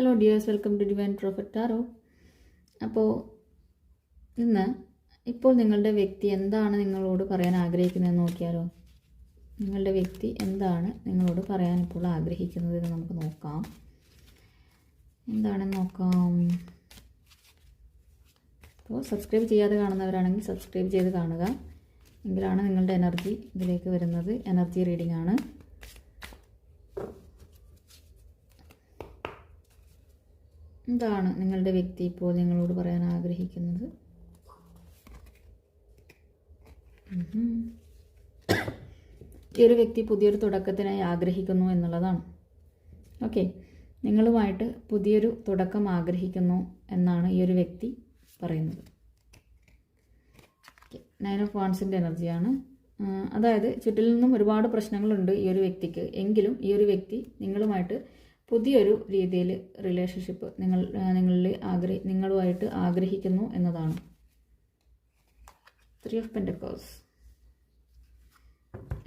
Hello dears welcome to divine prophet tarot അപ്പോൾ ഇന്ന് ഇപ്പോൾ നിങ്ങളുടെ വ്യക്തി എന്താണ് നിങ്ങളോട് പറയാൻ ആഗ്രഹിക്കുന്നതെന്ന് നോക്കിയാലോ? നിങ്ങളുടെ വ്യക്തി എന്താണ് നിങ്ങളോട് പറയാൻ ഇപ്പോൾ ആഗ്രഹിക്കുന്നത് എന്ന് നമുക്ക് നോക്കാം. എന്താണെന്ന് നോക്കാം? അപ്പോൾ സബ്സ്ക്രൈബ് ചെയ്യാതെ കാണുന്നവരാണെങ്കിൽ സബ്സ്ക്രൈബ് ചെയ്ത് കാണുക. എങ്കിലാണ് നിങ്ങളുടെ എനർജി ഇതിലേക്ക് വരുന്നത്. എനർജി റീഡിംഗ് ആണ്. എന്താണ് നിങ്ങളുടെ വ്യക്തി ഇപ്പോൾ നിങ്ങളോട് പറയാൻ ആഗ്രഹിക്കുന്നത്. ഈ ഒരു വ്യക്തി പുതിയൊരു തുടക്കത്തിനായി ആഗ്രഹിക്കുന്നു എന്നുള്ളതാണ്. ഓക്കെ. നിങ്ങളുമായിട്ട് പുതിയൊരു തുടക്കം ആഗ്രഹിക്കുന്നു എന്നാണ് ഈ ഒരു വ്യക്തി പറയുന്നത്. നയൻ ഓഫ് വാൺസിന്റെ എനർജിയാണ് അതായത് ചുറ്റിൽ നിന്നും ഒരുപാട് പ്രശ്നങ്ങളുണ്ട് ഈ ഒരു വ്യക്തിക്ക്. എങ്കിലും ഈ ഒരു വ്യക്തി നിങ്ങളുമായിട്ട് പുതിയൊരു രീതിയിൽ റിലേഷൻഷിപ്പ് നിങ്ങൾ നിങ്ങളിൽ ആഗ്രഹി നിങ്ങളുമായിട്ട് ആഗ്രഹിക്കുന്നു എന്നതാണ്. ത്രീ ഓഫ് പെൻഡക്കോസ്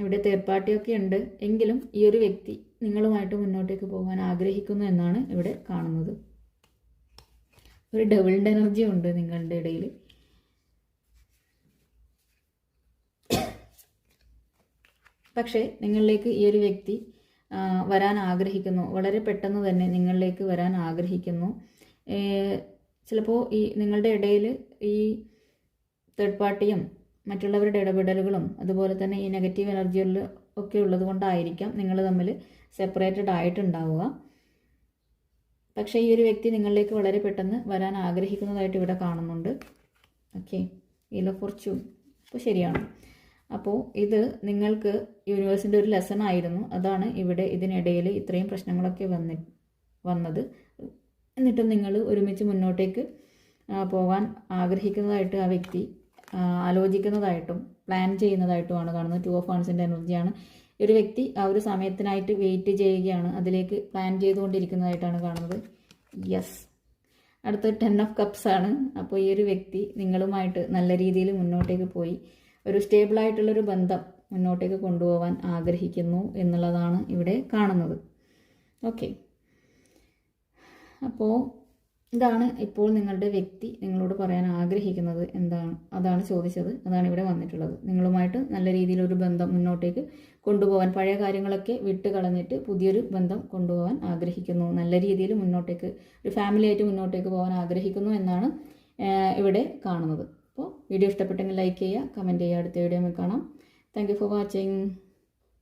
ഇവിടെ തേർഡ് പാർട്ടിയൊക്കെ ഉണ്ട്. എങ്കിലും ഈ ഒരു വ്യക്തി നിങ്ങളുമായിട്ട് മുന്നോട്ടേക്ക് പോകാൻ ആഗ്രഹിക്കുന്നു എന്നാണ് ഇവിടെ കാണുന്നത്. ഒരു ഡബിൾഡ് എനർജി ഉണ്ട് നിങ്ങളുടെ ഇടയിൽ പക്ഷേ നിങ്ങളിലേക്ക് ഈ ഒരു വ്യക്തി വരാൻ ആഗ്രഹിക്കുന്നു. വളരെ പെട്ടെന്ന് തന്നെ നിങ്ങളിലേക്ക് വരാൻ ആഗ്രഹിക്കുന്നു. ചിലപ്പോൾ ഈ നിങ്ങളുടെ ഇടയിൽ ഈ തേർഡ് പാർട്ടിയും മറ്റുള്ളവരുടെ ഇടപെടലുകളും അതുപോലെ തന്നെ ഈ നെഗറ്റീവ് എനർജികളിൽ ഒക്കെ ഉള്ളത് കൊണ്ടായിരിക്കാം നിങ്ങൾ തമ്മിൽ സെപ്പറേറ്റഡ് ആയിട്ടുണ്ടാവുക. പക്ഷേ ഈ ഒരു വ്യക്തി നിങ്ങളിലേക്ക് വളരെ പെട്ടെന്ന് വരാൻ ആഗ്രഹിക്കുന്നതായിട്ട് ഇവിടെ കാണുന്നുണ്ട്. ഓക്കെ ഓഫ് ഫോർച്യൂൺ അപ്പോൾ ശരിയാണ്. അപ്പോൾ ഇത് നിങ്ങൾക്ക് യൂണിവേഴ്സിന്റെ ഒരു ലെസൺ ആയിരുന്നു. അതാണ് ഇവിടെ ഇതിനിടയിൽ ഇത്രയും പ്രശ്നങ്ങളൊക്കെ വന്നി വന്നത്. എന്നിട്ടും നിങ്ങൾ ഒരുമിച്ച് മുന്നോട്ടേക്ക് പോകാൻ ആഗ്രഹിക്കുന്നതായിട്ട് ആ വ്യക്തി ആലോചിക്കുന്നതായിട്ടും പ്ലാൻ ചെയ്യുന്നതായിട്ടുമാണ് കാണുന്നത്. ടു ഓഫ് ഫണ്ട്സിന്റെ എനർജിയാണ്. ഒരു വ്യക്തി ആ ഒരു സമയത്തിനായിട്ട് വെയിറ്റ് ചെയ്യുകയാണ്. അതിലേക്ക് പ്ലാൻ ചെയ്തുകൊണ്ടിരിക്കുന്നതായിട്ടാണ് കാണുന്നത്. യെസ് അടുത്ത ടെൻ ഓഫ് കപ്സ് ആണ്. അപ്പോൾ ഈ ഒരു വ്യക്തി നിങ്ങളുമായിട്ട് നല്ല രീതിയിൽ മുന്നോട്ടേക്ക് പോയി. ഒരു സ്റ്റേബിളായിട്ടുള്ളൊരു ബന്ധം മുന്നോട്ടേക്ക് കൊണ്ടുപോകാൻ ആഗ്രഹിക്കുന്നു എന്നുള്ളതാണ് ഇവിടെ കാണുന്നത്. ഓക്കെ അപ്പോൾ ഇതാണ് ഇപ്പോൾ നിങ്ങളുടെ വ്യക്തി നിങ്ങളോട് പറയാൻ ആഗ്രഹിക്കുന്നത് എന്താണ്? അതാണ് ചോദിച്ചത്. അതാണ് ഇവിടെ വന്നിട്ടുള്ളത്. നിങ്ങളുമായിട്ട് നല്ല രീതിയിലൊരു ബന്ധം മുന്നോട്ടേക്ക് കൊണ്ടുപോകാൻ പഴയ കാര്യങ്ങളൊക്കെ വിട്ട് കളഞ്ഞിട്ട് പുതിയൊരു ബന്ധം കൊണ്ടുപോകാൻ ആഗ്രഹിക്കുന്നു. നല്ല രീതിയിൽ മുന്നോട്ടേക്ക് ഒരു ഫാമിലിയായിട്ട് മുന്നോട്ടേക്ക് പോകാൻ ആഗ്രഹിക്കുന്നു എന്നാണ് ഇവിടെ കാണുന്നത്. അപ്പോൾ വീഡിയോ ഇഷ്ടപ്പെട്ടെങ്കിൽ ലൈക്ക് ചെയ്യുക കമന്റ് ചെയ്യുക. അടുത്ത വീഡിയോ കാണാം. Thank for watching